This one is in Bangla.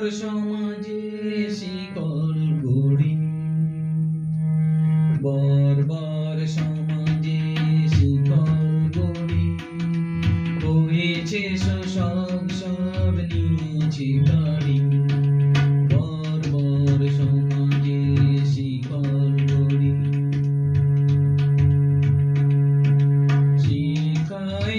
সুন্দর সমাজে শিকল গড়ি। বর্বর সমাজে শিকল গড়ি। হয়েছে শোষক সব নিয়েছে গাড়ি বর্বর সমাজে শিকল গড়ি। শিখাই